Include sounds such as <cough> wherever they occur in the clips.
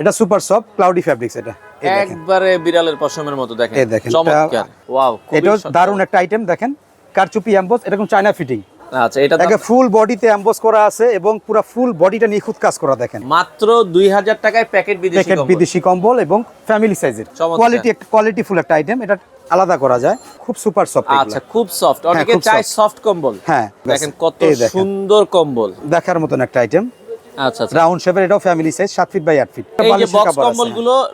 এটা super soft cloudy fabrics এটা। একবারে বিড়ালের পশমের মতো দেখেন। এই দেখেন, চমৎকার। ওয়াও এটাও দারুণ একটা আইটেম দেখেন। কারচুপি অ্যাম্বোস এরকম চায়না ফিটিং আচ্ছা এটা এটাকে ফুল বডিতে অ্যাম্বোস করা আছে এবং পুরো ফুল বডিটা নিখুঁত কাজ করা দেখেন। মাত্র দুই হাজার টাকায় প্যাকেট বিদেশি প্যাকেট বিদেশি কম্বল এবং ফ্যামিলি সাইজের কোয়ালিটি একটা কোয়ালিটি ফুল একটা আইটেম এটা আলাদা করা যায়। খুব সুপার সফট আচ্ছা খুব সফট অনেকে খুব চায় সফট কম্বল। হ্যাঁ দেখেন কত সুন্দর কম্বল। দেখার মতন একটা আইটেম আচ্ছা আচ্ছা। রাউন্ড শেপের এটাও family size 7 feet by 8 feet এই যে বক্স কম্বল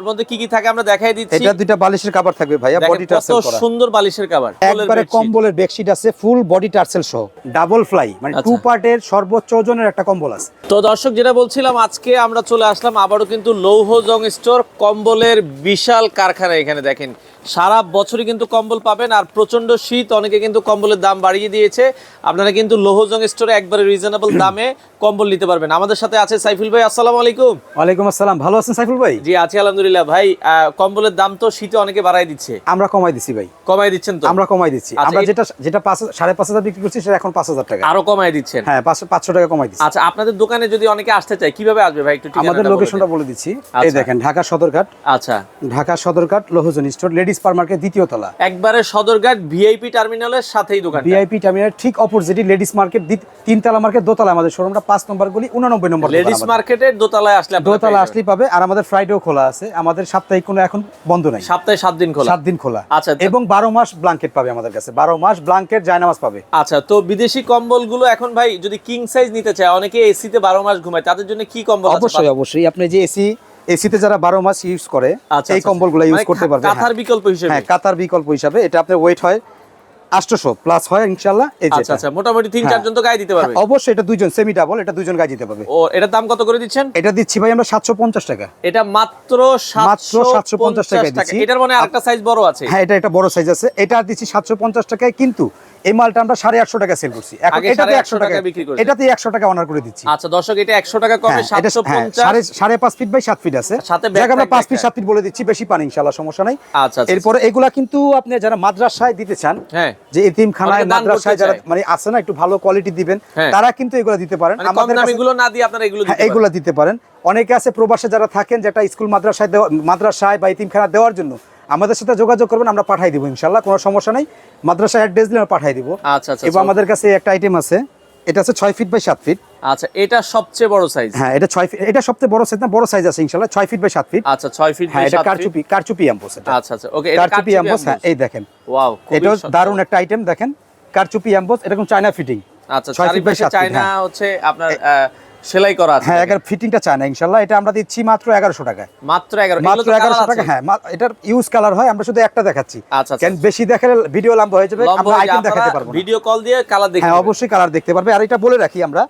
মধ্যে কি কি থাকে আমরা দেখাই দিচ্ছি। এটা দুইটা বালিশের কভার থাকবে ভাইয়া বডি টার্সেল করা। সুন্দর বালিশের কভার একবারে কম্বলের বেডশিট আছে ফুল বডি টার্সেল সহ। ডাবল ফ্লাই মানে টু আচ্ছা। পার্টের সর্বোচ্চ ওজনের একটা কম্বল আছে। তো দর্শক যেটা বলছিলাম আজকে আমরা চলে আসলাম আবারও কিন্তু লৌহ জং স্টোর কম্বলের বিশাল কারখানা এখানে দেখেন। সারা বছরই কিন্তু কম্বল পাবেন আর প্রচণ্ড শীত অনেকে কিন্তু কম্বলের দাম বাড়িয়ে দিয়েছে। আপনারা কিন্তু লৌহজং স্টোরে একবারে রিজনেবল <clears throat> দামে কম্বল নিতে পারবেন। আমাদের সাথে আছে সাইফুল ভাই আসসালামু আলাইকুম। ওয়ালাইকুম আসসালাম। ভালো আছেন সাইফুল ভাই? জি আছি আলহামদুলিল্লাহ। ভাই কম্বলের দাম তো শীতে অনেকে বাড়াই দিচ্ছে। আমরা কমাই দিছি ভাই। কমাই দিচ্ছেন তো? আমরা কমাই দিচ্ছি। আচ্ছা, আমরা যেটা যেটা পাঁচ সাড়ে পাঁচ হাজার বিক্রি করছি সেটা এখন পাঁচ হাজার টাকা। আরও কমাই দিচ্ছেন? হ্যাঁ পাঁচশো টাকা কমাই দিচ্ছি। আচ্ছা আপনাদের দোকানে যদি অনেকে আসতে চায় কীভাবে আসবে ভাই? একটু আমাদের লোকেশনটা বলে দিচ্ছি। এই আচ্ছা। দেখেন ঢাকা সদরঘাট। আচ্ছা। Dhaka Sadarghat Lohajan store ladies market দ্বিতীয় তলা। একবারে সদরঘাট ভিআইপি টার্মিনালের সাথেই দোকান ভিআইপি টার্মিনাল ঠিক অপোজিটে লেডিস মার্কেট তিনতলা মার্কেট দোতলা আমাদের শোরুমটা পাঁচ নম্বর গলি উনানব্বই নম্বর লেডিস মার্কেটের দোতলায় আসলে দোতলা পাবে। আর আমাদের ফ্রাইডেও খোলা আছে। আমাদের সাপ্তাহিক কোনো এখন বন্ধ নাই। সপ্তাহে সাত দিন খোলা। সাত দিন খোলা। আচ্ছা, এবং বারো মাস ব্লাঙ্কেট পাবে আমাদের কাছে। বারো মাস ব্লাঙ্কেট জায়নামাজ পাবে। আচ্ছা তো বিদেশি কম্বলগুলো এখন ভাই যদি কিং সাইজ নিতে চায় অনেকে এসিতে বারো মাস ঘুমায় তাদের জন্য কি কম্বল অবশ্যই অবশ্যই। আপনি যে এসি এসিতে যারা বারো মাস ইউজ করে আচ্ছা, এই আচ্ছা, কম্বলগুলো ইউজ মানে করতে পারবে। হ্যাঁ। বিকল্প হিসেবে? হ্যাঁ কাতার বিকল্প হিসাবে। এটা আপনার ওয়েট হয় আটশোশো প্লাস হয় ইনশাল্লাহ এই আচ্ছা আচ্ছা মোটামুটি তিন হ্যাঁ। চারজন তো গায়ে দিতে পারবে। হ্যাঁ, অবশ্যই এটা দুইজন সেমি ডাবল এটা দুইজন গায়ে দিতে পারবে। ও এটার দাম কত করে দিচ্ছেন? এটা দিচ্ছি ভাই আমরা টাকা। এটা মাত্র মাত্র 750 টাকায় দিচ্ছি। এটার মানে আরেকটা সাইজ বড় আছে। হ্যাঁ এটা একটা বড় সাইজ আছে। এটা দিচ্ছি সাতশো পঞ্চাশ টাকায় কিন্তু এই মালটা আমরা সাড়ে আটশো টাকা সেল করছি। এখন এটাতে 850 একশো টাকা বিক্রি। এটাতে টাকা অনার করে দিচ্ছি। আচ্ছা দর্শক এটা একশো টাকা কমে হ্যাঁ, এটা সাতশো হ্যাঁ, পঞ্চাশ। সাড়ে সাড়ে পাঁচ ফিট বাই সাত ফিট আছে। সাথে আমরা ফিট। সাত ফিট বলে দিচ্ছি বেশি পানি ইনশাল্লাহ সমস্যা নাই। আচ্ছা আচ্ছা। এরপরে এগুলা কিন্তু আপনি যারা মাদ্রাসায় দিতে চান হ্যাঁ। যে মাদ্রাসায় যারা মানে আছে না একটু ভালো কোয়ালিটি দিবেন হ্যাঁ। তারা কিন্তু এগুলো দিতে পারেন। মানে আমাদের এগুলো না দিয়ে আপনারা এগুলো এগুলো দিতে পারেন। এগুলা দিতে পারেন। অনেকে আছে প্রবাসে যারা থাকেন যেটা স্কুল মাদ্রাসায় দেওয়া মাদ্রাসায় বা এতিমখানা দেওয়ার জন্য আমাদের সাথে যোগাযোগ করবেন আমরা পাঠাই দিব ইনশাল্লাহ কোনো সমস্যা নেই। মাদ্রাসায় অ্যাড্রেস দিলে আমরা পাঠাই দিব। আচ্ছা আচ্ছা এবং আমাদের কাছে একটা আইটেম আছে। এটা আছে ছয় ফিট বাই সাত ফিট আচ্ছা এটা সবচেয়ে বড় সাইজ হ্যাঁ এটা ছয় ফিট এটা সবচেয়ে বড় সাইজ না বড় সাইজ আছে ইনশাল্লাহ ছয় ফিট বাই সাত ফিট আচ্ছা ছয় ফিট হ্যাঁ এটা কারচুপি কারচুপি অ্যাম্বোস এটা। আচ্ছা আচ্ছা ওকে কারচুপি অ্যাম্বোস হ্যাঁ এই দেখেন। ওয়াও এটা দারুণ একটা আইটেম দেখেন। কারচুপি অ্যাম্বোস এরকম চায়না ফিটিং আচ্ছা ছয় ফিট বাই সাত চায়না হ্যাঁ। হচ্ছে আপনার সেলাই করা আছে। হ্যাঁ এগারো ফিটিংটা চায়না ইনশাল্লাহ। এটা আমরা দিচ্ছি মাত্র এগারোশো টাকায়। মাত্র 11 মাত্র এগারোশো টাকা হ্যাঁ এটার ইউজ কালার হয় আমরা শুধু একটা দেখাচ্ছি। আচ্ছা আচ্ছা কেন বেশি দেখালে ভিডিও লম্বা হয়ে যাবে আমরা আইটেম দেখাতে পারব ভিডিও কল দিয়ে কালার দেখে হ্যাঁ অবশ্যই কালার দেখতে পারবে। আর এটা বলে রাখি আমরা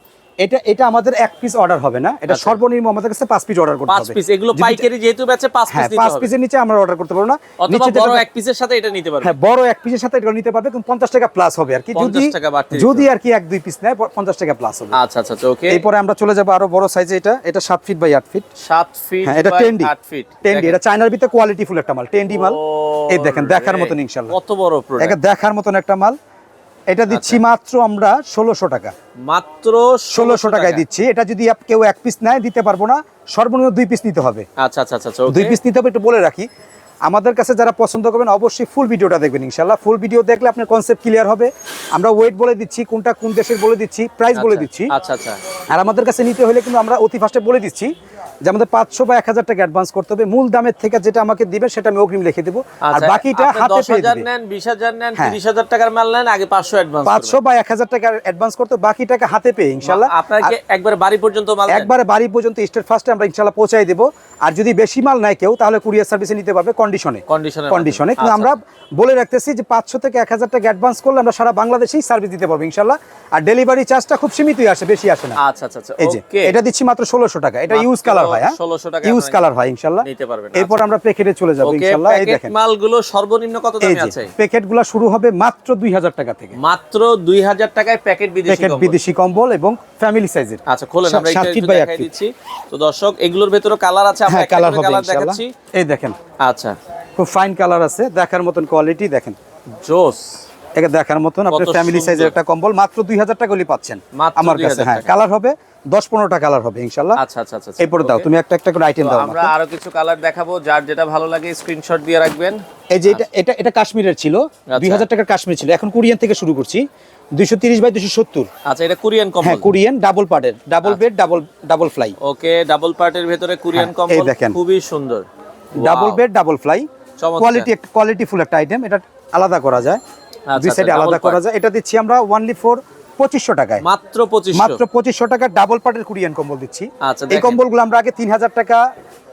এটা এটা আমাদের এক পিস অর্ডার হবে না? এটা সর্বনিম্ন আমাদের কাছে পাঁচ পিস অর্ডার করতে আচ্ছা। পাঁচ পিস এগুলো পাইকারি যেহেতু বেচে পাঁচ পিস হ্যাঁ পাঁচ পিসের নিচে আমরা অর্ডার করতে পারব না। নিচে বড় এক পিসের সাথে এটা নিতে পারবে। হ্যাঁ বড় এক পিসের সাথে এটা নিতে পারবে কিন্তু পঞ্চাশ টাকা প্লাস হবে আর কি। যদি 50 যদি আর কি এক দুই পিস নেয় পঞ্চাশ টাকা প্লাস হবে। আচ্ছা আচ্ছা আচ্ছা, ওকে এরপরে আমরা চলে যাব আরও বড় সাইজে এটা এটা সাত ফিট বাই আট ফিট সাত ফিট হ্যাঁ এটা বাই টেন্ডি আট ফিট টেন্ডি এটা চায়নার ভিতরে কোয়ালিটি ফুল একটা মাল টেন্ডি মাল। এই দেখেন দেখার মতন ইনশাল্লাহ কত বড় প্রোডাক্ট এটা দেখার মতন একটা মাল। এটা দিচ্ছি আচ্ছা। মাত্র আমরা ষোলোশো টাকা। মাত্র ষোলোশো টাকায় দিচ্ছি। এটা যদি কেউ এক পিস নেয় দিতে পারব না। সর্বনিম্ন দুই পিস নিতে হবে। আচ্ছা আচ্ছা আচ্ছা দুই পিস নিতে হবে একটু বলে রাখি। আমাদের কাছে যারা পছন্দ করবেন অবশ্যই ফুল ভিডিওটা দেখবেন ইনশাল্লাহ ফুল ভিডিও দেখলে আপনার কনসেপ্ট ক্লিয়ার হবে। আমরা ওয়েট বলে দিচ্ছি কোনটা কোন দেশের বলে দিচ্ছি প্রাইস বলে দিচ্ছি। আচ্ছা আচ্ছা। আর আমাদের কাছে নিতে হলে কিন্তু আমরা অতি ফার্স্টে বলে দিচ্ছি যে আমাদের পাঁচশো বা এক হাজার টাকা অ্যাডভান্স করতে হবে। মূল দামের থেকে যেটা আমাকে দিবে সেটা আমি অগ্রিম লিখে দেবো। আর আচ্ছা, বাকিটা হাতে পেয়ে 10,000 দিবে। নেন 20,000 নেন হ্যাঁ। 30,000 টাকার মাল নেন আগে 500 অ্যাডভান্স পাঁচশো বা এক হাজার টাকা অ্যাডভান্স করতে বাকি টাকা হাতে পেয়ে ইনশাল্লাহ আপনাকে একবার বাড়ি পর্যন্ত মাল একবারে বাড়ি পর্যন্ত স্টেট ফার্স্টে আমরা ইনশাল্লাহ পৌঁছাই দেবো। আর যদি বেশি মাল নেয় কেউ তাহলে কুরিয়ার সার্ভিসে নিতে পারবে। কন্ডিশনে কন্ডিশনে কিন্তু আচ্ছা, আমরা বলে রাখতেছি যে পাঁচশো থেকে এক হাজার টাকা অ্যাডভান্স করলে আমরা সারা বাংলাদেশেই সার্ভিস দিতে পারব ইনশাল্লাহ। আর ডেলিভারি চার্জটা খুব সীমিতই আসে বেশি আসে না। আচ্ছা আচ্ছা আচ্ছা। এই যে এটা দিচ্ছি মাত্র ষোলোশো টাকা। এটা ইউজ কালার হয় হ্যাঁ? 1600 টাকায় ইউজ কালার হয় ইনশাল্লাহ। নিতে পারবেন, এরপর আমরা প্যাকেটে চলে যাব ইনশাল্লাহ। এই প্যাকেট দেখেন। মালগুলো সর্বনিম্ন কত দামে আছে? প্যাকেটগুলো শুরু হবে মাত্র দুই হাজার টাকা থেকে। মাত্র 2000 টাকায় প্যাকেট বিদেশি প্যাকেট বিদেশি কম্বল এবং ফ্যামিলি সাইজের আচ্ছা খোলেন আমরা দেখাই দিচ্ছি। তো দর্শক এগুলোর ভেতরে কালার আছে আমরা হ্যাঁ কালার হবে দেখাচ্ছি। এই দেখেন। আচ্ছা। খুব ফাইন কালার আছে দেখার মতন কোয়ালিটি দেখেন। জোস। এটা দেখার মতন আপনার ফ্যামিলি সাইজের একটা কম্বল মাত্র দুই হাজার টাকা পাচ্ছেন। আমার কাছে হ্যাঁ কালার হবে দশ পনেরোটা কালার হবে ইনশাল্লাহ আচ্ছা আচ্ছা আচ্ছা এরপরে দাও তুমি একটা একটা করে আইটেম দাও আমরা আরও কিছু কালার দেখাবো যার যেটা ভালো লাগে স্ক্রিনশট দিয়ে রাখবেন। এই যে এটা এটা এটা কাশ্মীরের ছিল আচ্ছা। দুই হাজার টাকার কাশ্মীর ছিল এখন কোরিয়ান থেকে শুরু করছি দুইশো তিরিশ বাই দুশো সত্তর। আচ্ছা এটা কোরিয়ান হ্যাঁ কম্বল কোরিয়ান ডাবল পার্টের double bed double double ply okay double পার্টের ভেতরে কোরিয়ান হ্যাঁ, কম্বল দেখেন। খুবই সুন্দর। Double bed double ply. Quality quality full একটা আইটেম এটা আলাদা করা যায়। আচ্ছা, দুই সাইডে আচ্ছা, আলাদা করা যায়। এটা দিচ্ছি আমরা ওয়ানলি ফোর পঁচিশশো টাকায়। মাত্র পঁচিশশো। মাত্র পঁচিশশো টাকা ডাবল পার্টের কোরিয়ান কম্বল দিচ্ছি। আচ্ছা, এই। কম্বলগুলো আমরা আগে তিন হাজার টাকা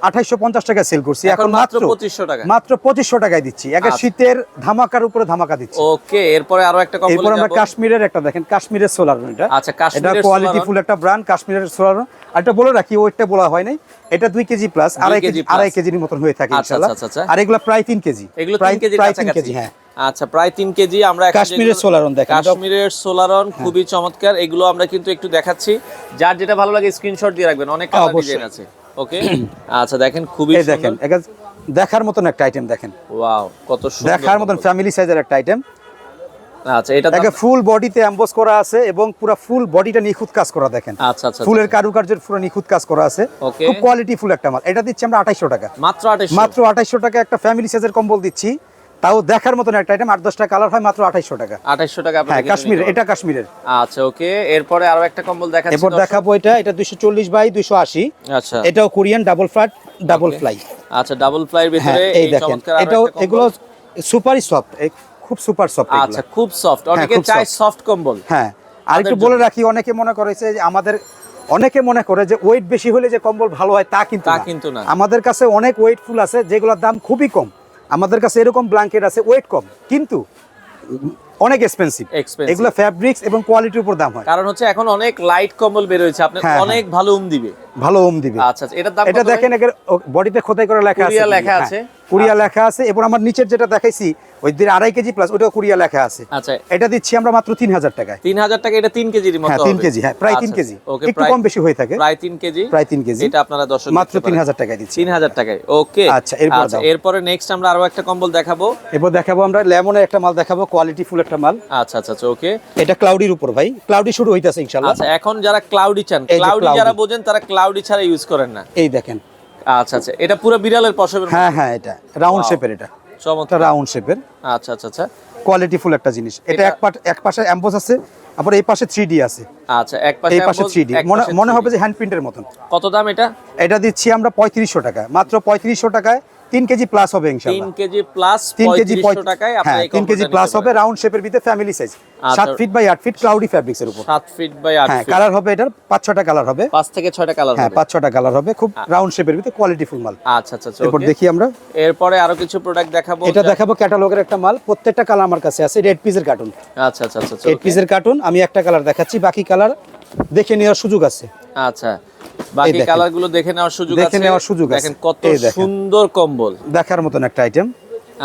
আঠাইশো পঞ্চাশ টাকা সেল করছি। এখন মাত্র 2500 টাকা। মাত্র পঁচিশশো টাকায় দিচ্ছি। একে আচ্ছা। শীতের ধামাকার উপরে ধামাকা দিচ্ছি। ওকে এরপরে আরও একটা এরপর আমরা কাশ্মীরের একটা দেখেন কাশ্মীরের সোলার এটা। আচ্ছা, এটা কোয়ালিটি ফুল একটা ব্র্যান্ড কাশ্মীরের সোলার আর এটা বলে রাখি ওইটা বলা হয় নাই। এটা দুই কেজি প্লাস আড়াই কেজি আড়াই কেজির মতন হয়ে থাকে আচ্ছা, ইনশাআল্লাহ। আর এগুলো প্রায় তিন কেজি। এগুলো প্রায় তিন কেজি হ্যাঁ। আচ্ছা প্রায় তিন কেজি আমরা কাশ্মীরের Solaron দেখেন, কাশ্মীরের সোলারন খুবই চমৎকার এগুলো আমরা কিন্তু একটু দেখাচ্ছি। যার যেটা ভালো লাগে স্ক্রিনশট দিয়ে রাখবেন অনেক কালার ডিজাইন আছে। ওকে আচ্ছা দেখেন খুবই দেখেন দেখার মতন একটা আইটেম দেখেন। ওয়াও কত সুন্দর দেখার মতন ফ্যামিলি সাইজের একটা আইটেম আচ্ছা এটা একে ফুল বডিতে এমবোস করা আছে এবং পুরো ফুল বডিটা নিখুঁত কাজ করা দেখেন। আচ্ছা আচ্ছা ফুলের কারুকার্যের পুরো নিখুঁত কাজ করা আছে। খুব কোয়ালিটি ফুল একটা মাল। এটা দিচ্ছি আমরা আঠাইশো টাকা। মাত্র আঠাশশো মাত্র আঠাইশো টাকা একটা ফ্যামিলি সাইজের কম্বল দিচ্ছি। তাও দেখার মতন একটা আইটেম আট দশটা কালার হয় মাত্র আঠাইশো টাকা। আঠাশশো টাকা হ্যাঁ নিতে এটা কাশ্মীরের। আচ্ছা ওকে এরপরে আরও একটা কম্বল দেখাচ্ছি এরপর দেখাবো এটা এটা দুইশো চল্লিশ বাই দুইশো আশি। আচ্ছা। এটাও Korean double flat double ply আচ্ছা ডাবল হ্যাঁ ভিতরে এই দেখেন এটাও এগুলো সুপারই সফট খুব সুপার সফট আচ্ছা খুব সফট অনেকে খুব চায় সফট কম্বল। হ্যাঁ আর একটু বলে রাখি অনেকে মনে করেছে যে আমাদের অনেকে মনে করে যে ওয়েট বেশি হলে যে কম্বল ভালো হয় তা কিন্তু তা। কিন্তু না। আমাদের কাছে অনেক ওয়েট ফুল আছে যেগুলোর দাম খুবই কম। আমাদের কাছে এরকম ব্ল্যাঙ্কেট আছে ওয়েট কম কিন্তু অনেক এক্সপেন্সিভ। এগুলো ফ্যাব্রিক্স এবং কোয়ালিটির উপর দাম হয়। কারণ হচ্ছে এখন অনেক লাইট কম্বল বের হয়েছে আপনি হ্যাঁ, অনেক ভালো উম দিবে। ভালো উম দিবে। আচ্ছা এটা দাম এটা দেখেন ভাই? দেখেন বডিতে খোদাই করে লেখা আছে। লেখা হ্যাঁ, আছে? কুরিয়া লেখা আছে। এবং আমার নিচের যেটা দেখাইছি ওই আড়াই কেজি প্লাস ওটা কুরিয়া লেখা আছে। আচ্ছা। এটা দিচ্ছি আমরা মাত্র তিন হাজার টাকায়। তিন হাজার টাকা এটা তিন কেজির মতো হ্যাঁ তিন কেজি হ্যাঁ প্রায় তিন আচ্ছা, কেজি। একটু কম বেশি হয়ে থাকে। প্রায় তিন কেজি। প্রায় তিন কেজি। এটা আপনারা দর্শক মাত্র তিন হাজার টাকায় দিচ্ছি। তিন হাজার টাকায় ওকে। আচ্ছা, এরপর দাও। এরপরে নেক্সট আমরা আরও একটা কম্বল দেখাবো। এরপর দেখাবো আমরা লেমনের একটা মাল দেখাবো কোয়ালিটি ফুল একটা মাল। আচ্ছা আচ্ছা আচ্ছা ওকে। এটা ক্লাউডির উপর ভাই। ক্লাউডি শুরু হইতাছে ইনশাআল্লাহ। আচ্ছা এখন যারা ক্লাউডি চান ক্লাউডি যারা বোঝেন তারা ক্লাউডি ছাড়া ইউজ করেন না। এই দেখেন। আচ্ছা আচ্ছা। এটা পুরো বিড়ালের পশমের হ্যাঁ হ্যাঁ এটা। রাউন্ড শেপের এটা। চমৎকার। রাউন্ড শেপের। আচ্ছা আচ্ছা আচ্ছা। কোয়ালিটি ফুল একটা জিনিস। এটা এক পাট এক পাশে অ্যাম্বোস আছে আবার এই পাশে 3D আছে। আচ্ছা এক পাশে এই পাশে amboss, থ্রি ডি মনে পাশে 3D হবে যে হ্যান্ড প্রিন্টের মতন। কত দাম এটা? এটা দিচ্ছি আমরা পঁয়ত্রিশশো টাকা মাত্র পঁয়ত্রিশশো টাকায় তিন কেজি প্লাস হবে কেজি প্লাস কেজি টাকায় হ্যাঁ কেজি প্লাস হবে রাউন্ড শেপের ভিতরে family size feet by feet cloudy fabrics এর উপর। ফিট বাই হ্যাঁ ফিট কালার হবে এটার পাঁচ ছটা কালার হবে। থেকে ছয়টা কালার হ্যাঁ হবে। পাঁচ ছটা কালার হবে। খুব রাউন্ড শেপের ভিতরে কোয়ালিটি ফুল মাল। আচ্ছা আচ্ছা আচ্ছা এরপর দেখি আমরা। এরপরে আরও কিছু প্রোডাক্ট দেখাবো এটা দেখাবো ক্যাটালগের একটা মাল। প্রত্যেকটা কালার আমার কাছে আছে রেড পিসের কার্টুন আচ্ছা আচ্ছা আচ্ছা এইট পিসের কার্টুন আমি একটা কালার দেখাচ্ছি বাকি কালার দেখে নেওয়ার সুযোগ আছে। আচ্ছা বাকি কালারগুলো কালারগুলো দেখে নেওয়ার সুযোগ দেখে নেওয়ার সুযোগ আছে। দেখেন কত সুন্দর কম্বল। দেখার মতন একটা আইটেম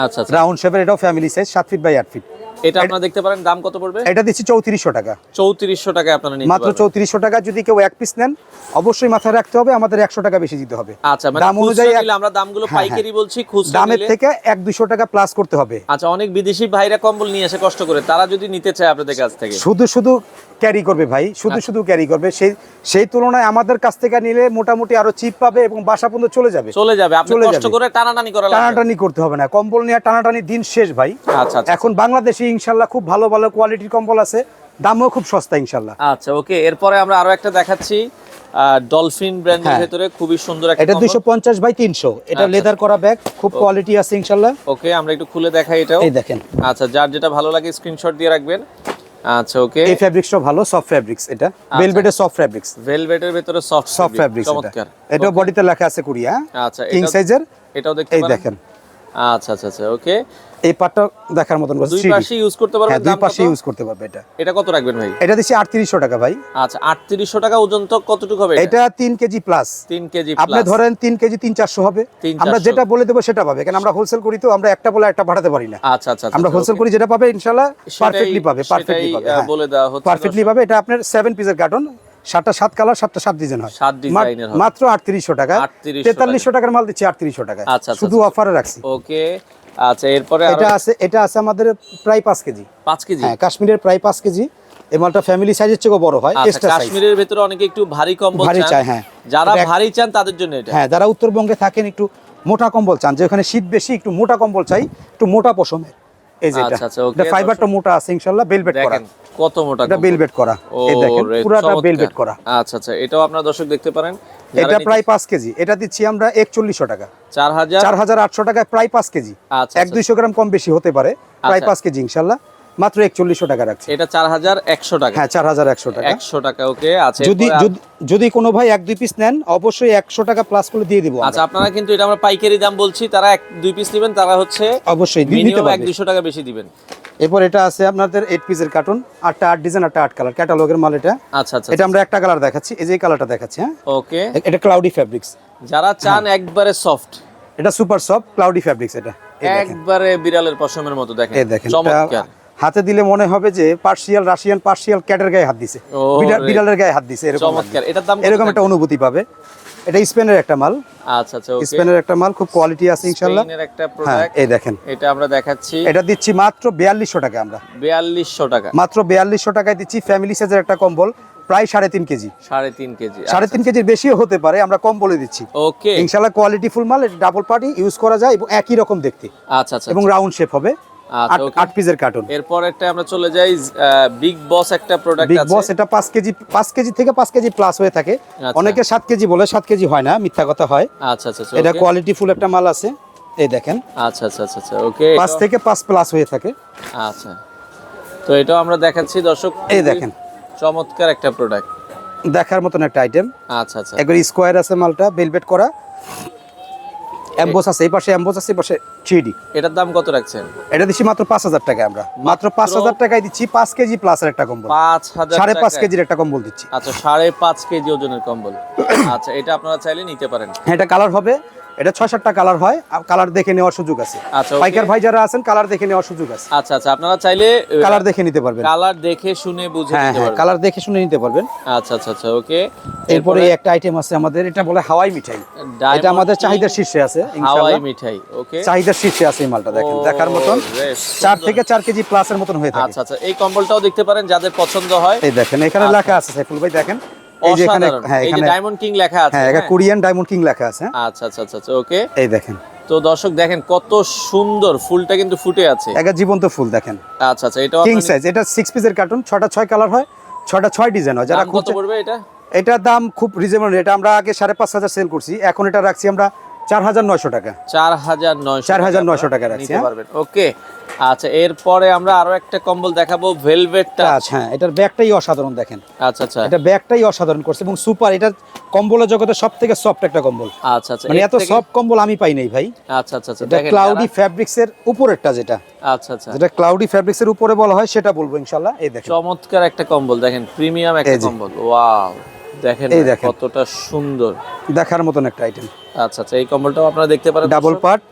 আচ্ছা আচ্ছা। রাউন্ড শেপের এটাও ফ্যামিলি সাইজ সাত ফিট বাই আট ফিট এটা আপনারা দেখতে পারেন দাম কত পড়বে? এটা দিচ্ছি চৌত্রিশশো টাকা। চৌত্রিশশো টাকায় আপনারা মাত্র চৌত্রিশশো টাকা যদি কেউ এক পিস নেন অবশ্যই মাথায় রাখতে হবে আমাদের একশো টাকা বেশি দিতে হবে। আচ্ছা মানে দাম অনুযায়ী আমরা দামগুলো হ্যাঁ, হ্যাঁ। পাইকারি বলছি খুচরা দামের থেকে এক দুশো টাকা প্লাস করতে হবে। আচ্ছা অনেক বিদেশি ভাইরা কম্বল নিয়ে কষ্ট করে তারা যদি নিতে চায় আপনাদের কাছ থেকে। শুধু শুধু ক্যারি করবে ভাই শুধু শুধু ক্যারি করবে। সেই সেই তুলনায় আমাদের কাছ থেকে নিলে মোটামুটি আরও চিপ পাবে এবং বাসা পর্যন্ত চলে যাবে। চলে যাবে চলে কষ্ট করে টানাটানি করা টানাটানি করতে হবে না কম্বল নিয়ে টানাটানি দিন শেষ ভাই। আচ্ছা আচ্ছা। এখন বাংলাদেশে ইনশাল্লাহ খুব ভালো ভালো কোয়ালিটির কম্বল আছে। দামও খুব সস্তা ইনশাল্লাহ। আচ্ছা ওকে এরপরে আমরা আরও একটা দেখাচ্ছি ডলফিন ব্র্যান্ডের। ভেতরে খুবই সুন্দর একটা এটা দুইশো পঞ্চাশ বাই তিনশো। এটা আচ্ছা। লেদার করা ব্যাগ খুব কোয়ালিটি আছে ওকে আমরা একটু খুলে দেখাই এটাও। এই দেখেন। আচ্ছা যার যেটা ভালো লাগে স্ক্রিনশট দিয়ে রাখবেন। আচ্ছা ওকে। এই ফ্যাব্রিক্সটা ভালো সফট ফ্যাব্রিক্স এটা। আচ্ছা। ভেলভেটের সফট ফ্যাব্রিক্স ভেলভেটের ভেতরে সফট সফট ফ্যাব্রিক্স এটা। চমৎকার। এটাও বডিতে লেখা আছে কুড়িয়া আচ্ছা কিং এটা- সাইজের এটাও দেখতে এই দেখেন। আচ্ছা আচ্ছা আচ্ছা ওকে। এই পার্টটা দেখার মতন দুই 3D পাশে ইউজ করতে পারবেন হ্যাঁ দুই পাশে ইউজ করতে পারবে এটা। এটা কত রাখবেন ভাই? এটা টাকা ভাই। আচ্ছা আটত্রিশশো টাকা ওজন তো কতটুকু হবে এটা? কেজি প্লাস কেজি আপনি ধরেন কেজি তিন চারশো হবে। আমরা যেটা বলে দেবো সেটা পাবে। কারণ আমরা হোলসেল করি তো আমরা একটা বলে একটা পাঠাতে পারি না। আচ্ছা আচ্ছা আমরা হোলসেল করি যেটা পাবে ইনশাল্লাহ পারফেক্টলি পাবে পারফেক্টলি পাবে হ্যাঁ। বলে দেওয়া হচ্ছে পারফেক্টলি পাবে এটা আপনার সেভেন পিসের কার্টন সাতটা সাত কালার সাতটা সাত ডিজাইন হয়। মাত্র আটত্রিশশো টাকা। তেতাল্লিশশো টাকার মাল দিচ্ছি আটত্রিশশো টাকা আচ্ছা, আচ্ছা, শুধু আচ্ছা। অফারে রাখছি। ওকে আচ্ছা এরপরে এটা আছে এটা আছে আমাদের প্রায় পাঁচ কেজি। পাঁচ কেজি? হ্যাঁ কাশ্মীরের প্রায় পাঁচ কেজি। এই মালটা ফ্যামিলি সাইজের চেয়েও বড় হয় আচ্ছা এক্সট্রা সাইজ কাশ্মীরের ভিতরে অনেকে একটু ভারী কম্বল ভারী চাই চায়, হ্যাঁ। যারা ভারী চান তাদের জন্য এটা। হ্যাঁ যারা উত্তরবঙ্গে থাকেন একটু মোটা কম্বল চান। যে ওখানে শীত বেশি একটু মোটা কম্বল চাই একটু মোটা পশমের। এই যে এটা। আচ্ছা, আচ্ছা, ফাইবারটা মোটা আছে ইনশাআল্লাহ বেলভেট করা। কত মোটা এটা। বেলভেট করা। এই দেখেন রে, পুরাটা বেলভেট করা। আচ্ছা আচ্ছা এটাও আপনারা দর্শক দেখতে পারেন। এটা প্রায় পাঁচ কেজি। এটা দিচ্ছি আমরা একচল্লিশশো টাকা। চার হাজার? টাকা আটশো টাকায় প্রায় পাঁচ কেজি। আচ্ছা এক দুইশো গ্রাম কম বেশি হতে পারে। প্রায় আচ্ছা। পাঁচ কেজি ইনশাল্লাহ। মাত্র একচল্লিশশো টাকা রাখছি। এটা চার হাজার একশো টাকা। হ্যাঁ চার হাজার একশো টাকা। একশো টাকা ওকে আচ্ছা যদি যদি- কোনো ভাই এক দুই পিস নেন অবশ্যই একশো টাকা প্লাস করে দিয়ে দিব আচ্ছা আপনারা কিন্তু এটা আমরা পাইকারি দাম বলছি তারা এক দুই পিস নেবেন তারা হচ্ছে অবশ্যই দিতে পারবে। দুশো টাকা বেশি দিবেন। এরপর এটা আছে আপনাদের এইট পিসের কার্টুন আটটা আট ডিজাইন আটটা আট কালার ক্যাটালগের মাল এটা। আচ্ছা আচ্ছা এটা আমরা একটা কালার দেখাচ্ছি এই যে কালারটা দেখাচ্ছি হ্যাঁ? ওকে এটা ক্লাউডি ফ্যাব্রিক্স যারা চান হ্যাঁ। একবারে সফট এটা সুপার সফট ক্লাউডি ফ্যাব্রিক্স এটা। একবারে বিড়ালের পশমের মতো দেখেন। এই দেখেন চমৎকার। হাতে দিলে মনে হবে যে পার্সিয়াল রাশিয়ান পার্সিয়াল ক্যাটের গায়ে হাত দিছে। বিড়ালের গায়ে হাত দিছে এরকম চমৎকার। এটার দাম এরকম একটা অনুভূতি পাবে। এটা স্পেনের একটা মাল। আচ্ছা আচ্ছা স্পেনের একটা মাল খুব কোয়ালিটি আছে ইনশাল্লাহ। স্পেনের একটা হ্যাঁ প্রোডাক্ট এই দেখেন। এটা আমরা দেখাচ্ছি। এটা দিচ্ছি মাত্র বিয়াল্লিশশো টাকা আমরা। বিয়াল্লিশশো টাকা। মাত্র বিয়াল্লিশশো টাকায় দিচ্ছি ফ্যামিলি সাইজের একটা কম্বল প্রায় সাড়ে তিন কেজি। সাড়ে তিন কেজি সাড়ে তিন কেজির বেশিও হতে পারে আমরা কম বলে দিচ্ছি। ওকে। ইনশাল্লাহ কোয়ালিটি ফুল মাল এটা ডাবল পার্টি ইউজ করা যায় এবং একই রকম দেখতে। আচ্ছা আচ্ছা এবং রাউন্ড শেপ হবে। আচ্ছা, আট- পিসের কার্টুন এরপর একটা আমরা চলে যাই বিগ বস একটা প্রোডাক্ট বিগ বস এটা পাঁচ কেজি পাঁচ কেজি থেকে পাঁচ কেজি প্লাস হয়ে থাকে। আচ্ছা। অনেকে সাত কেজি বলে সাত কেজি হয় না মিথ্যা কথা হয়। আচ্ছা আচ্ছা আচ্ছা, এটা কোয়ালিটি ফুল একটা মাল আছে এই দেখেন। আচ্ছা আচ্ছা আচ্ছা আচ্ছা ওকে পাঁচ থেকে পাঁচ প্লাস হয়ে থাকে। আচ্ছা। তো এটাও আমরা দেখাচ্ছি দর্শক এই দেখেন। চমৎকার একটা প্রোডাক্ট দেখার মতন একটা আইটেম আচ্ছা আচ্ছা। একবার স্কোয়ার আছে মালটা বেলভেট করা। অ্যাম্বোস আছে এই পাশে অ্যাম্বোস আছে এই পাশে থ্রিডি এটার দাম কত রাখছেন? এটা দিচ্ছি মাত্র পাঁচ হাজার টাকায় আমরা। মাত্র পাঁচ হাজার টাকায় দিচ্ছি পাঁচ কেজি প্লাসের একটা কম্বল। পাঁচ হাজার সাড়ে পাঁচ। কেজির একটা কম্বল দিচ্ছি। আচ্ছা সাড়ে পাঁচ কেজি ওজনের কম্বল। আচ্ছা এটা আপনারা চাইলে নিতে পারেন। হ্যাঁ এটা কালার হবে। এটা ছয় সাতটা কালার হয় কালার দেখে নেওয়ার সুযোগ আছে। আচ্ছা, পাইকার ভাই যারা আছেন কালার দেখে নেওয়ার সুযোগ আছে। আচ্ছা আচ্ছা আপনারা চাইলে কালার দেখে নিতে পারবেন। কালার দেখে শুনে বুঝে হ্যাঁ নিতে হ্যাঁ পারবেন। কালার দেখে শুনে নিতে পারবেন। আচ্ছা আচ্ছা আচ্ছা ওকে এরপরে একটা আইটেম আছে আমাদের এটা বলে হাওয়াই মিঠাই। এটা আমাদের চাহিদার শীর্ষে আছে হাওয়াই মিঠাই ওকে চাহিদার শীর্ষে আছে এই মালটা দেখেন দেখার মতন। চার থেকে চার কেজি প্লাসের মতন হয়ে থাকে। আচ্ছা আচ্ছা এই কম্বলটাও দেখতে পারেন যাদের পছন্দ হয়। এই দেখেন এখানে আচ্ছা। লেখা আছে সাইফুল ভাই দেখেন। এই যে এখানে হ্যাঁ এখানে ডায়মন্ড কিং লেখা আছে হ্যাঁ এটা হ্যাঁ? কোরিয়ান ডায়মন্ড কিং লেখা আছে? আচ্ছা আচ্ছা আচ্ছা ওকে। এই দেখেন। তো দর্শক দেখেন কত সুন্দর ফুলটা কিন্তু ফুটে আছে। একটা জীবন্ত ফুল দেখেন। আচ্ছা আচ্ছা এটাও কিং সাইজ এটা পিসের কার্টুন ছটা ছয় কালার হয় ছটা ছয় ডিজাইন হয়। যারা কত পড়বে এটা? এটার দাম খুব রিজনেবল এটা আমরা আগে সাড়ে পাঁচ হাজার সেল করছি এখন এটা রাখছি আমরা চার হাজার নয়শো টাকা। চার হাজার নয়শো 4,900 টাকা রাখছি, হ্যাঁ? পারবেন। ওকে আচ্ছা এরপরে আমরা আরও একটা কম্বল দেখাবো ভেলভেটটা। আচ্ছা এটার ব্যাগটাই অসাধারণ দেখেন। আচ্ছা আচ্ছা। এটা ব্যাগটাই অসাধারণ করছে এবং সুপার এটা কম্বলের জগতে সব থেকে সফট একটা কম্বল। আচ্ছা আচ্ছা মানে এত সফট কম্বল আমি পাই নাই ভাই। আচ্ছা আচ্ছা আচ্ছা এটা দেখেন ক্লাউডি ফ্যাব্রিক্স এর উপরেরটা যেটা। আচ্ছা আচ্ছা। যেটা ক্লাউডি ফ্যাব্রিক্স এর উপরে বলা হয় সেটা বলব ইনশাআল্লাহ এই দেখেন। চমৎকার একটা কম্বল দেখেন প্রিমিয়াম একটা কম্বল ওয়াও। দেখেন এই দেখেন। কতটা সুন্দর। দেখার মতন একটা আইটেম আচ্ছা আচ্ছা এই কম্বলটাও আপনারা দেখতে পারেন ডাবল পার্ট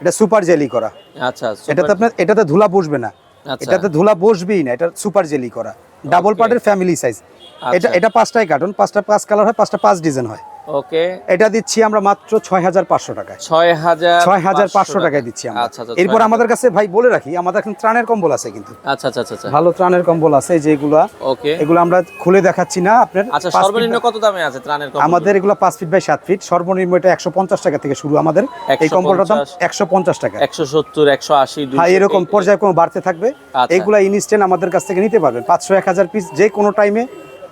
এটা সুপার জেলি করা। আচ্ছা এটাতে আপনার এটাতে ধুলা বসবে না। আচ্ছা। এটাতে ধুলা বসবেই না এটা সুপার জেলি করা। ডাবল. পার্টের ফ্যামিলি সাইজ এটা আচ্ছা। এটা পাঁচটাই কার্টুন পাঁচটা পাঁচ কালার হয় পাঁচটা পাঁচ ডিজাইন হয়। ওকে। এটা দিচ্ছি আমরা মাত্র ছয় হাজার পাঁচশো টাকায়। ছয় হাজার ছয় হাজার পাঁচশো টাকায় দিচ্ছি আমরা। আচ্ছা আচ্ছা এরপর আমাদের কাছে ভাই বলে রাখি আমাদের এখন ত্রাণের কম্বল আছে কিন্তু। আচ্ছা আচ্ছা আচ্ছা আচ্ছা। ভালো ত্রাণের কম্বল আছে যেগুলো ওকে। এগুলো আমরা খুলে দেখাচ্ছি না আপনার। আচ্ছা সর্বনিম্ন কত দামে আছে ত্রাণের কম্বল? আমাদের এগুলো পাঁচ ফিট বাই সাত ফিট সর্বনিম্ন এটা একশো পঞ্চাশ টাকা থেকে শুরু আমাদের। এই কম্বলটার দাম একশো পঞ্চাশ টাকা। একশো সত্তর একশো আশি হ্যাঁ এরকম পর্যায়ক্রমে বাড়তে থাকবে। এইগুলা ইনস্ট্যান্ট আমাদের কাছ থেকে নিতে পারবেন। পাঁচশো এক হাজার পিস যে কোনো টাইমে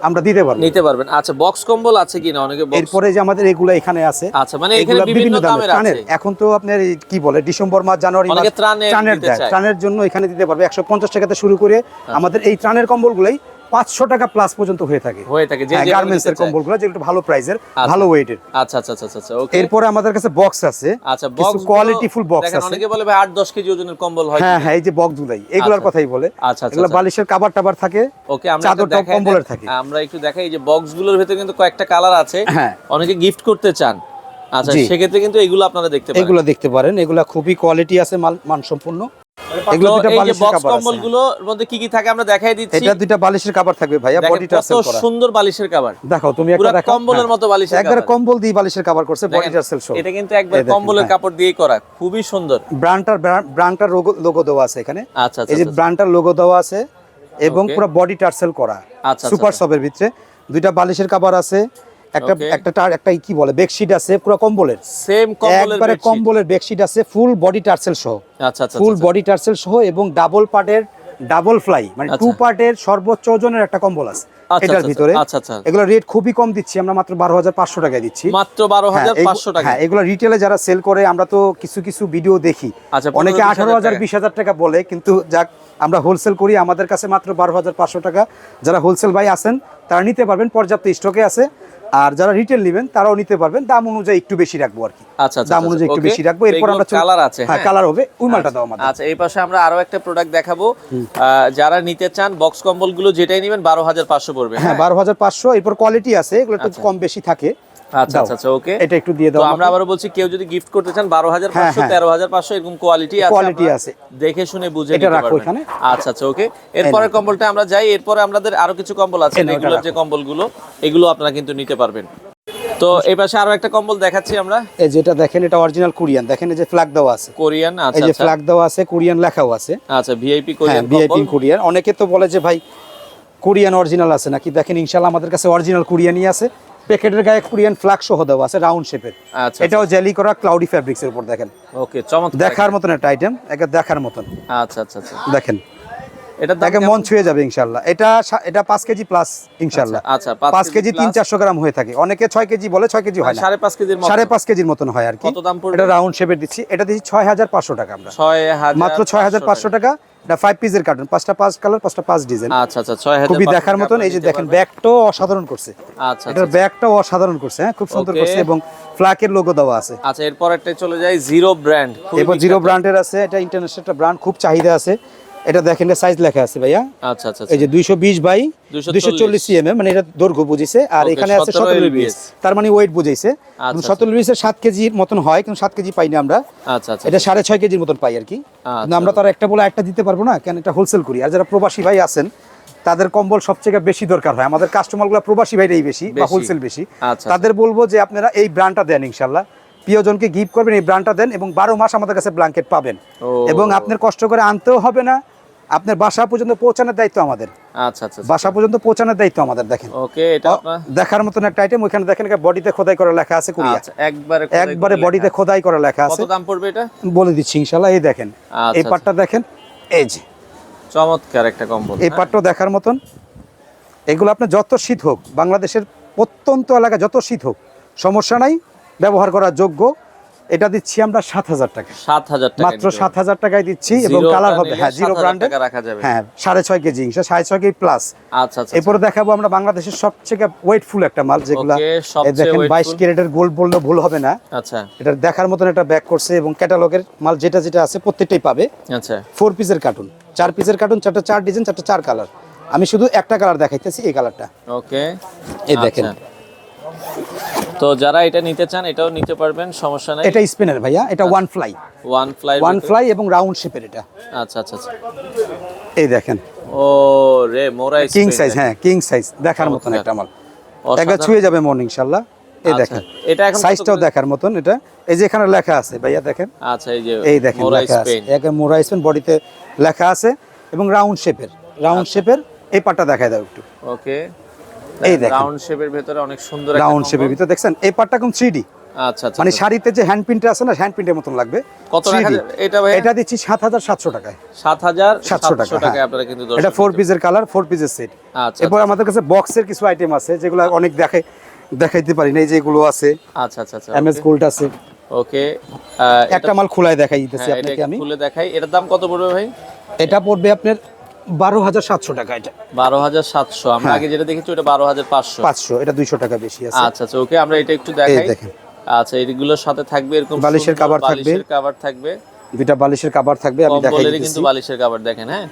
আমরা দিতে পারব। নিতে পারবেন। আচ্ছা বক্স কম্বল আছে কিনা? অনেকে এরপরে যে আমাদের এগুলো এখানে আছে আচ্ছা মানে এখানে বিভিন্ন দামের। আছে। এখন তো আপনার কি বলে ডিসেম্বর মাস জানুয়ারি মাস ট্রানের ত্রাণের। ত্রাণের জন্য এখানে দিতে পারবে। 150 টাকা থেকে শুরু করে আমাদের এই ত্রাণের কম্বলগুলাই পাঁচশো টাকা প্লাস পর্যন্ত হয়ে থাকে। হয়ে থাকে যে গার্মেন্টস এর চায়। কম্বলগুলো যেগুলো ভালো প্রাইসের আচ্ছা। ভালো ওয়েটের আচ্ছা আচ্ছা আচ্ছা আচ্ছা এরপরে আমাদের কাছে বক্স আছে। আচ্ছা বক্স কোয়ালিটি ফুল বক্স আছে। অনেকে বলে ভাই 8 10 কেজি ওজনের কম্বল হয় হ্যাঁ হ্যাঁ এই যে বক্স গুলাই এগুলোর আচ্ছা। কথাই বলে। আচ্ছা, আচ্ছা, এগুলো। বালিশের কাবার টাবার থাকে ওকে আমরা চাদর একটা দেখাই। কম্বলের থাকে। আমরা একটু দেখাই এই যে বক্সগুলোর ভিতরে কিন্তু কয়েকটা কালার আছে। হ্যাঁ। অনেকে গিফট করতে চান। আচ্ছা সেক্ষেত্রে কিন্তু এগুলো আপনারা দেখতে পারেন। এগুলো দেখতে পারেন। এগুলো খুবই কোয়ালিটি আছে মাল- মানসম্পন্ন। এগুলো দুটো বালিশের বক্স কাবার আছে মধ্যে কি কি থাকে আমরা দেখাই দিচ্ছি এটা দুইটা বালিশের কাবার থাকবে ভাইয়া দেখেন বডিটা কত সুন্দর বালিশের কভার দেখাও তুমি একটা দেখাও কম্বলের হ্যাঁ। মতো বালিশের একবারে cover। কম্বল দিয়ে বালিশের কাভার করছে বডিটা সেল শো এটা কিন্তু একবার কম্বলের হ্যাঁ। কাপড় দিয়ে করা খুবই সুন্দর ব্র্যান্ডটার ব্র্যান্ডটার লোগো দেওয়া আছে এখানে আচ্ছা আচ্ছা এই যে আচ্ছা। ব্র্যান্ডটার লোগো দেওয়া আছে এবং পুরো বডি টার্সেল করা আচ্ছা, সুপার আচ্ছা। সবের ভিতরে দুইটা বালিশের কাভার আছে একটা একটা টার একটা কি বলে বেডশিট আছে পুরো কম্বলের। সেম কম্বলের একবারে কম্বলের বেডশিট আছে ফুল বডি টার্সেল সহ। আচ্ছা আচ্ছা ফুল আচ্ছা, বডি টার্সেল সহ এবং ডাবল পার্টের ডাবল ফ্লাই মানে আচ্ছা। টু পার্টের সর্বোচ্চ ওজনের একটা কম্বল আছে আচ্ছা, এটার আচ্ছা, ভিতরে। আচ্ছা, আচ্ছা। এগুলো রেট খুবই কম দিচ্ছি আমরা মাত্র বারো হাজার পাঁচশো টাকায় দিচ্ছি। মাত্র বারো হ্যাঁ, হাজার পাঁচশো টাকা হ্যাঁ এগুলো রিটেলে যারা সেল করে আমরা তো কিছু কিছু ভিডিও দেখি। আচ্ছা, অনেকে আঠারো হাজার বিশ হাজার টাকা বলে কিন্তু যাক আমরা হোলসেল করি আমাদের কাছে মাত্র বারো হাজার পাঁচশো টাকা। যারা হোলসেল ভাই আছেন তারা নিতে পারবেন পর্যাপ্ত স্টকে আছে। আর যারা রিটেল নেবেন তারাও নিতে পারবেন। দাম অনুযায়ী একটু বেশি রাখব আর কি। আচ্ছা আচ্ছা দাম অনুযায়ী একটু বেশি রাখব। এরপর আমরা কালার আছে হ্যাঁ কালার হবে। ওই মালটা দাও আমাদের। আচ্ছা এই পাশে আমরা আরও একটা প্রোডাক্ট দেখাবো। আহ, যারা নিতে চান বক্স কম্বলগুলো যেটাই নেবেন বারো হাজার পাঁচশো পড়বে। হ্যাঁ বারো হাজার পাঁচশো। এরপর কোয়ালিটি আছে এগুলো একটু কম বেশি থাকে। আচ্ছা আচ্ছা আচ্ছা ওকে এটা একটু দিয়ে দাও আমরা আবারও বলছি কেউ যদি গিফট করতে চান বারো হাজার হ্যাঁ, পাঁচশো হ্যাঁ। তেরো হাজার পাঁচশো এরকম কোয়ালিটি আছে Quality আছে। দেখে শুনে বুঝে এটা রাখো এখানে। আচ্ছা আচ্ছা ওকে এরপরে কম্বলটা আমরা যাই। এরপরে আমাদের আরও কিছু কম্বল আছে। এই রেগুলার যে। কম্বলগুলো এগুলো আপনারা কিন্তু নিতে পারবেন। তো এই পাশে আরও একটা কম্বল দেখাচ্ছি আমরা। এই যেটা দেখেন এটা অরিজিনাল কোরিয়ান দেখেন এই যে ফ্ল্যাগ দেওয়া আছে। কোরিয়ান এই আচ্ছা যে আচ্ছা। ফ্ল্যাগ দেওয়া আছে কোরিয়ান লেখাও আছে। আচ্ছা ভিআইপি হ্যাঁ কোরিয়ান ভিআইপি কোরিয়ান অনেকে তো বলে যে ভাই কোরিয়ান অরিজিনাল আছে নাকি? দেখেন ইনশাল্লাহ আমাদের কাছে অরিজিনাল কোরিয়ানই আছে। প্যাকেটের গায়ে কোরিয়ান ফ্ল্যাগ সহ দেওয়া আছে রাউন্ড শেপের আচ্ছা এটাও জেলি করা ক্লাউডি ফ্যাব্রিক্স এর উপর দেখেন। ওকে চমৎকার। দেখার মতন একটা আইটেম একে দেখার মতন। আচ্ছা আচ্ছা আচ্ছা। দেখেন। এটা দেখে মন ছুঁয়ে যাবে ইনশাল্লাহ এটা এটা পাঁচ কেজি প্লাস ইনশাল্লাহ আচ্ছা, পাঁচ পাঁচ কেজি তিন। চারশো গ্রাম হয়ে থাকে। অনেকে ছয় কেজি বলে ছয় কেজি হয় না। সাড়ে পাঁচ কেজির মতো সাড়ে পাঁচ কেজির মতন হয় আর কি? এটা রাউন্ড শেপের দিচ্ছি। এটা দিচ্ছি ছয় হাজার পাঁচশো টাকা আমরা। মাত্র ছয় হাজার পাঁচশো টাকা। এটা ফাইভ পিসের কার্টুন পাঁচটা পাঁচ কালার পাঁচটা পাঁচ ডিজাইন আচ্ছা আচ্ছা ছয় হাজার খুবই দেখার মতন এই যে দেখেন। ব্যাগটাও অসাধারণ করছে। আচ্ছা এটার আচ্ছা। ব্যাগটাও অসাধারণ করছে হ্যাঁ খুব সুন্দর করছে এবং ফ্ল্যাকের লোগো দেওয়া আছে। আচ্ছা এরপর একটা চলে যায় জিরো ব্র্যান্ড এরপর জিরো ব্র্যান্ডের আছে এটা ইন্টারন্যাশনাল একটা ব্র্যান্ড খুব চাহিদা আছে। এটা দেখেন এটা সাইজ লেখা আছে ভাইয়া। আচ্ছা আচ্ছা এই যে দুইশো বিশ বাই 240 দুইশো সিএম মানে এটা দৈর্ঘ্য বুঝেছে। আর এখানে আছে 17 সতেরো LBS বিশ তার মানে ওয়েট বুঝাইছে আচ্ছা, সতেরো বিশের সাত কেজির মতন হয় কিন্তু সাত কেজি পাই না আমরা। আচ্ছা আচ্ছা। এটা সাড়ে ছয় কেজির মতন পাই আর কি। কিন্তু আমরা তো আর একটা বলে একটা দিতে পারব না কেন এটা হোলসেল করি। আর যারা প্রবাসী ভাই আছেন তাদের কম্বল সবচেয়ে বেশি দরকার হয়। আমাদের কাস্টমারগুলো প্রবাসী ভাইরাই বেশি বা হোলসেল বেশি। আচ্ছা, তাদের বলব যে আপনারা এই ব্র্যান্ডটা দেন ইনশাল্লাহ প্রিয়জনকে গিফট করবেন এই ব্র্যান্ডটা দেন এবং বারো মাস আমাদের কাছে ব্ল্যাঙ্কেট পাবেন। এবং আপনার কষ্ট করে আনতেও হবে না। আপনার বাসা পর্যন্ত পৌঁছানোর দায়িত্ব আমাদের। আচ্ছা আচ্ছা বাসা পর্যন্ত পৌঁছানোর দায়িত্ব আমাদের দেখেন। ওকে এটা দেখার মতন একটা আইটেম ওইখানে দেখেন বডিতে খোদাই করা লেখা আছে কুড়িয়া। আচ্ছা একবারে একবারে বডিতে খোদাই করা লেখা কত আছে। দাম পড়বে এটা? বলে দিচ্ছি ইনশাল্লাহ এই দেখেন। আচ্ছা, এই পার্টটা দেখেন এই যে। চমৎকার একটা কম্বল এই পার্টটাও দেখার মতন এগুলো আপনার যত শীত হোক বাংলাদেশের প্রত্যন্ত এলাকা যত শীত হোক সমস্যা নাই। ব্যবহার করার যোগ্য। এটা দিচ্ছি আমরা সাত হাজার টাকা। সাত হাজার মাত্র সাত হাজার টাকায় দিচ্ছি এবং কালার হবে। হ্যাঁ জিরো 7,000 ব্র্যান্ডের টাকা রাখা যাবে। হ্যাঁ সাড়ে ছয় কেজি ইংশা সাড়ে ছয় কেজি প্লাস আচ্ছা আচ্ছা এরপরে দেখাবো আমরা বাংলাদেশের সবচেয়ে ওয়েটফুল একটা মাল যেগুলা দেখেন বাইশ। ক্যারেটের গোল্ড বললে ভুল হবে না। আচ্ছা। এটা দেখার মতন একটা ব্যাক করছে এবং ক্যাটালগের মাল যেটা যেটা আছে প্রত্যেকটাই পাবে। আচ্ছা। ফোর পিসের কার্টুন চার পিসের কার্টুন চারটা চার ডিজাইন চারটা চার কালার আমি শুধু একটা কালার দেখাইতেছি এই কালারটা ওকে এই দেখেন। তো যারা এটা নিতে চান এটাও নিতে পারবেন সমস্যা নাই। এটা স্পিনার ভাইয়া এটা one ply one ply one ply এবং রাউন্ড শেপের এটা। আচ্ছা আচ্ছা আচ্ছা। এই দেখেন। ও রে মোরা কিং সাইজ হ্যাঁ কিং সাইজ দেখার মতন। একটা মাল। একটা ছুঁয়ে যাবে মন ইনশাল্লাহ। এই আচ্ছা, দেখেন। এটা এখন সাইজটাও? দেখার মতন এটা। এই যে এখানে লেখা আছে ভাইয়া দেখেন। আচ্ছা এই যে এই দেখেন মোরা লেখা আছে। স্পেন। একে মোরা স্পেন বডিতে লেখা আছে এবং রাউন্ড শেপের। রাউন্ড আচ্ছা। শেপের এই পাটটা দেখায় দাও একটু। ওকে। এই দেখেন। রাউন্ড শেপের ভেতরে অনেক সুন্দর একটা রাউন্ড শেপের ভিতরে। দেখছেন এই পাটটা কোন থ্রি আচ্ছা আচ্ছা মানে আচ্ছা। শাড়িতে যে হ্যান্ড প্রিন্টটা আছে না হ্যান্ড প্রিন্টের মতন লাগবে। কত 3D এটা ভাইয়া? এটা দিচ্ছি সাত হাজার সাতশো টাকায়। সাত হাজার 700 সাতশো টাকা, টাকায় হ্যাঁ। আপনারা কিন্তু এটা দর্শক পিসের কালার ফোর পিসের সেট আচ্ছা এরপর আমাদের কাছে বক্সের কিছু আইটেম আছে যেগুলো অনেক দেখে দেখাইতে পারি না। এই যে আছে আচ্ছা আচ্ছা আচ্ছা এমএস গোল্ড আছে। ওকে একটা মাল খোলায় দেখাই দিতেছি হ্যাঁ, আপনাকে আমি। খুলে দেখাই। এটার দাম কত পড়বে ভাই? এটা পড়বে আপনার বারো হাজার সাতশো টাকা এটা। বারো হাজার সাতশো। আমরা হ্যাঁ। আগে যেটা দেখেছি ওটা বারো হাজার পাঁচশো। পাঁচশো এটা দুইশো টাকা বেশি আছে। আচ্ছা আচ্ছা ওকে আমরা এটা একটু দেখাই। দেখেন। আচ্ছা এইগুলোর সাথে থাকবে এরকম বালিশের cover থাকবে। বালিশের থাকবে। দুইটা বালিশের কাবার থাকবে আমি দেখাই দিতেছি। কিন্তু বালিশের কভার দেখেন হ্যাঁ?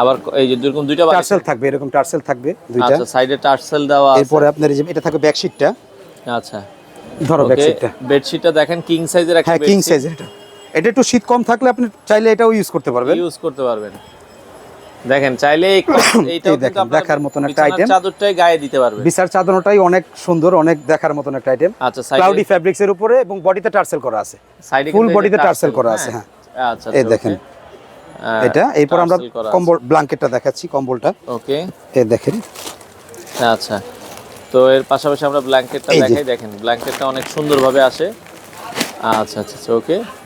আবার এই যে এরকম দুইটা টার্সেল থাকবে এরকম টার্সেল থাকবে দুইটা। আচ্ছা সাইডে টার্সেল দেওয়া আছে। এরপরে আপনার এই যে এটা থাকবে ব্যাকশিটটা আচ্ছা। ধরো ব্যাকশিটটা বেডশিটটা দেখেন কিং সাইজের একটা হ্যাঁ কিং সাইজের এটা। এটা একটু শীত কম থাকলে আপনি চাইলে এটাও ইউজ করতে পারবেন। ইউজ করতে পারবেন। দেখেন চাইলে <coughs> এইটাও দেখেন, দেখার মতন একটা item। চাদরটাই গায়ে দিতে পারবেন বিছার চাদরটাই অনেক সুন্দর অনেক দেখার মতন একটা আইটেম আচ্ছা ক্লাউডি ফ্যাব্রিক্স এর উপরে এবং বডিতে টার্সেল করা আছে। ফুল বডিতে টার্সেল করা আছে হ্যাঁ। আচ্ছা এই আচ্ছা, দেখেন। এটা এরপর আমরা কম্বল ব্ল্যাঙ্কেটটা দেখাচ্ছি কম্বলটা। ওকে এ দেখেন। আচ্ছা। তো এর পাশাপাশি আমরা ব্ল্যাঙ্কেটটা এই দেখাই। দেখেন ব্ল্যাঙ্কেটটা অনেক সুন্দরভাবে আসে। আচ্ছা আচ্ছা আচ্ছা ওকে সেম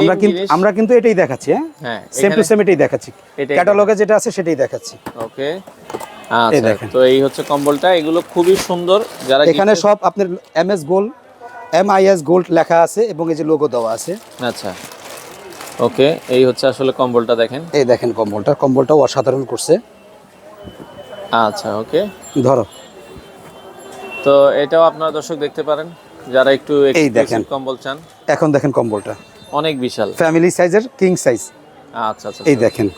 আমরা কিন্তু আমরা কিন্তু এটাই দেখাচ্ছি হ্যাঁ? সেম টু সেম এটাই দেখাচ্ছি। ক্যাটালগে যেটা আছে সেটাই দেখাচ্ছি। ওকে আচ্ছা। তো এই হচ্ছে কম্বলটা এগুলো খুবই সুন্দর যারা এখানে সব আপনার M S gold M I S gold লেখা আছে এবং এই যে লোগো দেওয়া আছে। আচ্ছা। ওকে এই হচ্ছে আসলে কম্বলটা দেখেন। এই দেখেন কম্বলটা কম্বলটাও অসাধারণ করছে। আচ্ছা ওকে ধরো। তো এটাও আপনারা দর্শক দেখতে পারেন যারা একটু এই দেখেন। কম্বল চান। এখন দেখেন কম্বলটা। অনেক বিশাল। ফ্যামিলি সাইজের কিং সাইজ আচ্ছা আচ্ছা এই দেখেন।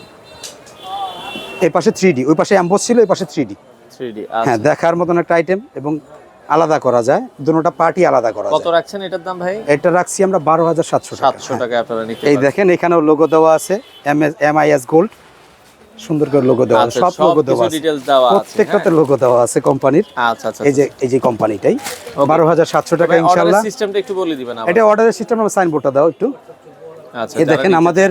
এই পাশে থ্রি ডি ওই পাশে অ্যাম্বোস ছিল এই পাশে থ্রি ডি থ্রি ডি হ্যাঁ দেখার মতন একটা আইটেম এবং আলাদা করা যায়। দুটোটা পার্টি আলাদা করা কত রাখছেন এটার দাম ভাই? এটা রাখছি আমরা বারো হাজার সাতশো সাতশো টাকা আপনারা এই দেখেন এখানেও লোগো দেওয়া আছে M S M I S gold সুন্দর করে লোগো দেওয়া আছে আচ্ছা, সব লোগো দেওয়া আছে। প্রত্যেকটাতে লোগো দেওয়া আছে কোম্পানির আচ্ছা আচ্ছা এই যে এই যে কোম্পানিটাই বারো হাজার সাতশো টাকা অর্ডারের ইনশাল্লাহ সিস্টেমটা একটু বলে দিবেন এটা অর্ডারের সিস্টেম সাইনবোর্ডটা দাও একটু। আচ্ছা এই দেখেন আমাদের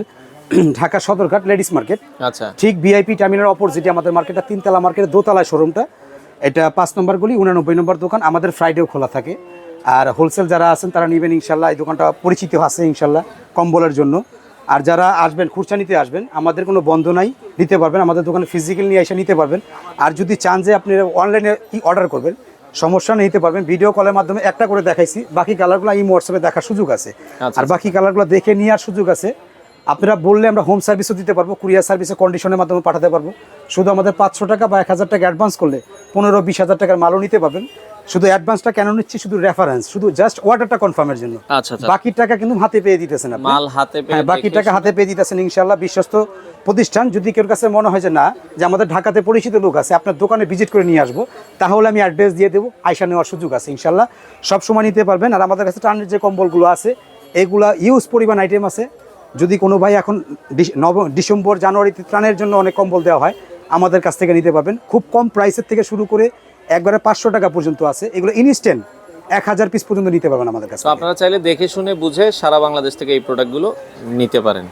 <clears throat> ঢাকা সদরঘাট লেডিস মার্কেট। আচ্ছা। ঠিক ভিআইপি টার্মিনাল অপোজিটে আমাদের মার্কেটটা তিনতলা মার্কেটের দোতলায় শোরুমটা এটা পাঁচ নম্বর গলি উনানব্বই নম্বর দোকান। আমাদের ফ্রাইডেও খোলা থাকে। আর হোলসেল যারা আছেন তারা নেবেন ইনশাল্লাহ এই দোকানটা পরিচিত আছে ইনশাল্লাহ কম্বলের জন্য। আর যারা আসবেন খুরচা নিতে আসবেন আমাদের কোনো বন্ধ নাই নিতে পারবেন। আমাদের দোকানে ফিজিক্যাল নিয়ে এসে নিতে পারবেন। আর যদি চান যে আপনি অনলাইনে কি অর্ডার করবেন সমস্যা নিতে পারবেন। ভিডিও কলের মাধ্যমে একটা করে দেখাইছি। বাকি কালারগুলো এই হোয়াটসঅ্যাপে দেখার সুযোগ আছে। আচ্ছা, আর বাকি কালারগুলো দেখে নেওয়ার সুযোগ আছে। আপনারা বললে আমরা হোম সার্ভিসও দিতে পারব কুরিয়ার সার্ভিসে কন্ডিশনের মাধ্যমে পাঠাতে পারব। শুধু আমাদের পাঁচশো টাকা বা এক হাজার টাকা অ্যাডভান্স করলে পনেরো বিশ হাজার টাকার মালও নিতে পারবেন। শুধু অ্যাডভান্সটা কেন নিচ্ছি? শুধু রেফারেন্স শুধু জাস্ট অর্ডারটা কনফার্মের জন্য। আচ্ছা আচ্ছা। বাকি টাকা কিন্তু হাতে পেয়ে দিতেছেন মাল হাতে পেয়ে হ্যাঁ বাকি টাকা হাতে পেয়ে দিতেছেন ইনশাল্লাহ বিশ্বস্ত প্রতিষ্ঠান। যদি কেউ কাছে মনে হয় যে না যে আমাদের ঢাকাতে পরিচিত লোক আছে আপনার দোকানে ভিজিট করে নিয়ে আসব তাহলে আমি অ্যাড্রেস দিয়ে দেবো আইসা নেওয়ার সুযোগ আছে ইনশাল্লাহ সব সময় নিতে পারবেন। আর আমাদের কাছে টানের যে কম্বলগুলো আছে এগুলা ইউজ পরিমাণ আইটেম আছে। যদি কোনো ভাই এখন নভ নব ডিসেম্বর জানুয়ারিতে ত্রাণের জন্য অনেক কম্বল দেওয়া হয় আমাদের কাছ থেকে নিতে পারবেন। খুব কম প্রাইসের থেকে শুরু করে একবারে পাঁচশো টাকা পর্যন্ত আছে। এগুলো ইনস্ট্যান্ট এক হাজার পিস পর্যন্ত নিতে পারবেন আমাদের কাছে আপনারা চাইলে দেখে শুনে বুঝে সারা বাংলাদেশ থেকে এই প্রোডাক্টগুলো নিতে পারেন।